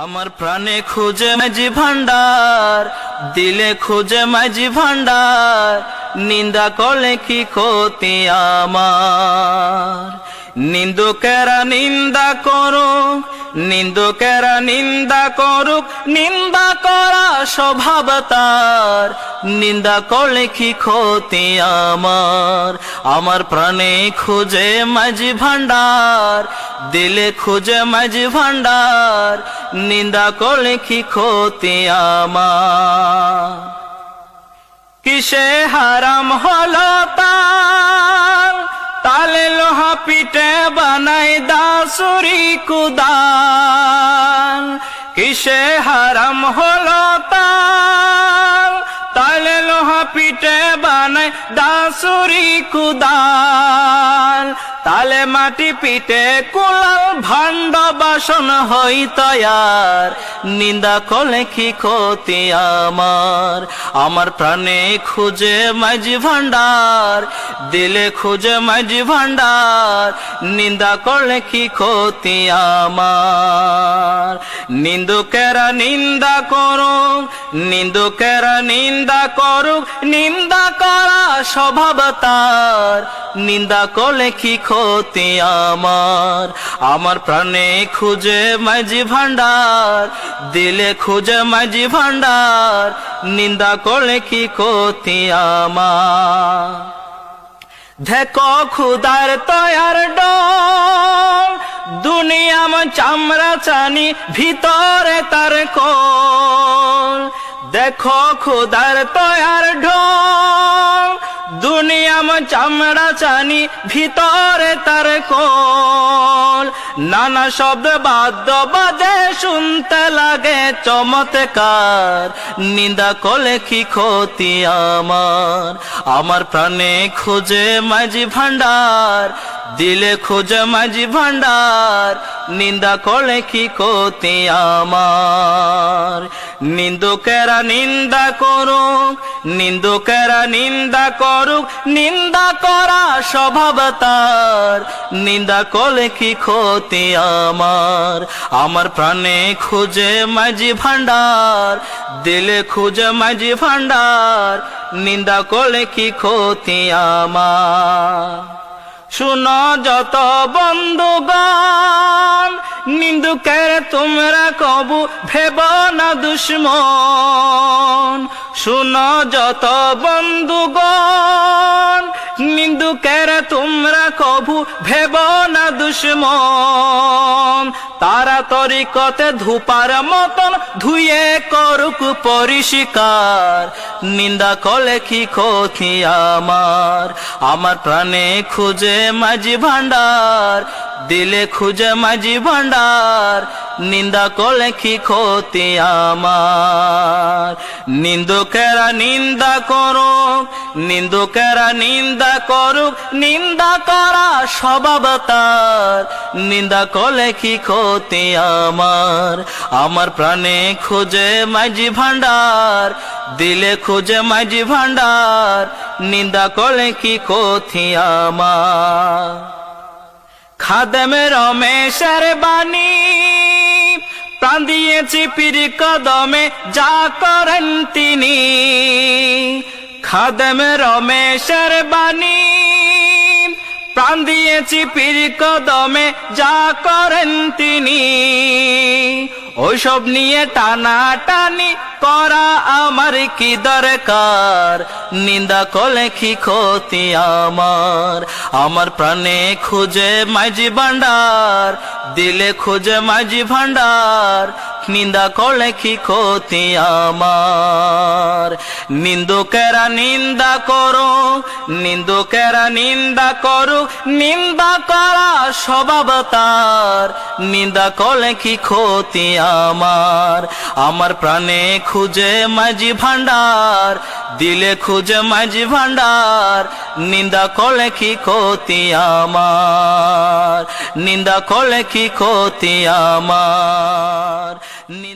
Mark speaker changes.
Speaker 1: আমার প্রাণে খুঁজে মাঝি ভান্ডার, দিলে খুঁজে মাঝি ভান্ডার, নিন্দা করলে কি ক্ষতি আমার? নিন্দুকেরা নিন্দা করুক, নিন্দুকেরা নিন্দা করুক, নিন্দা করা স্বভাব তার, নিন্দা করলে কি ক্ষতি আমার? আমার প্রাণে খুঁজে মাঝি ভান্ডার দিলে খুঁজে মাঝি ভান্ডার নিন্দা করলে কি ক্ষতি আমার? কিসে হারাম হলো তার? তালে লোহা পিঠে বানাই দাসুরি কুদাল কিসে হারাম হলো তার? তালে লোহা পিঠে বানাই দাসুরি কুদাল তালে মাটি পিটে কুলাল ভাণ্ড বাসন হই তয়ার নিন্দা কলে কি ক্ষতি আমার আমার প্রাণে খুঁজে মাঝি ভান্ডার দিলে খুঁজে মাঝি ভান্ডার নিন্দা করলে কি ক্ষতি আমার নিন্দুকেরা নিন্দা করুক, নিন্দুকেরা নিন্দা করুক, নিন্দা করা স্বভাব তার। নিন্দা করলে কি ক্ষতি আমার। আমার প্রাণে খুঁজে মাঝি ভান্ডার, দিলে খুঁজে মাঝি ভান্ডার, নিন্দা করলে কি ক্ষতি আমার? দেখো খুদার তয়ার ডর দুনিয়াম চামড়া চানি, ভিতরে তার কোল। দেখো খুদার তয়ার ঢোল দুনিয়াম চামড়া চানি, ভিতরে তার কোল। নানা শব্দ বাদ্য বাজে, শুনতে লাগে চমৎকার। নিন্দা কলে কি ক্ষতি আমার? আমার প্রাণে খুঁজে মাঝি ভান্ডার দিলে খুঁজে মাঝি ভান্ডার নিন্দা করলে কি ক্ষতি আমার? নিন্দুকেরা নিন্দা করুক, নিন্দুকেরা নিন্দা করুক, নিন্দা করা স্বভাব তার। নিন্দা করলে কি ক্ষতি আমার? আমার প্রাণে খুঁজে মাঝি ভান্ডার দিলে খুঁজে মাঝি ভান্ডার নিন্দা করলে কি ক্ষতি আমার? শুনো যত বন্ধুগণ নিন্দুকের তোমরা কবু ভেব না দুশ্মন। শুনো যত বন্ধুগণ নিন্দুকের তোমরা কভু ভেব না দুশ্মন। তারা তরিকতে ধুপার মতন ধুয়ে করুক পরিষ্কার। নিন্দা কলে কি ক্ষতি আমার? আমার প্রাণে খুঁজে মাঝি ভান্ডার দিলে খুঁজে মাঝি ভান্ডার নিন্দা করলে কি ক্ষতি আমার? নিন্দুকেরা নিন্দা করুক নিন্দুকেরা নিন্দা করুক, নিন্দা করা স্বভাব তার। নিন্দা করলে কি ক্ষতি আমার? আমার প্রাণে খুঁজে মাঝি ভান্ডার দিলে খুঁজে মাঝি ভান্ডার নিন্দা করলে কি ক্ষতি আমার? খাদেমে রমেশের বাণী, প্রাণ দিয়েছি পীর কদমে, যা করেন তিনি। খাদেমে রমেশের বাণী। প্রাণ দিয়েছি পীর কদমে, যা করেন তিনি। ওইসব নিয়ে টানা টানি করা আমার কি দরকার? নিন্দা কলে কি ক্ষতি আমার? আমার প্রাণে খুঁজে মাঝি ভান্ডার দিলে খুঁজে মাঝি ভান্ডার নিন্দা করলে কি ক্ষতি আমার? নিন্দুকেরা নিন্দা করো, নিন্দুকেরা নিন্দা করো, নিন্দা করা স্বভাব তার। নিন্দা করলে কি ক্ষতি আমার? আমার প্রাণে খুঁজে মাঝি ভান্ডার দিলে খুঁজে মাঝি ভান্ডার নিন্দা কলে কি ক্ষতি আমার? নিন্দা কলে কি ক্ষতি আমার? নিন্দা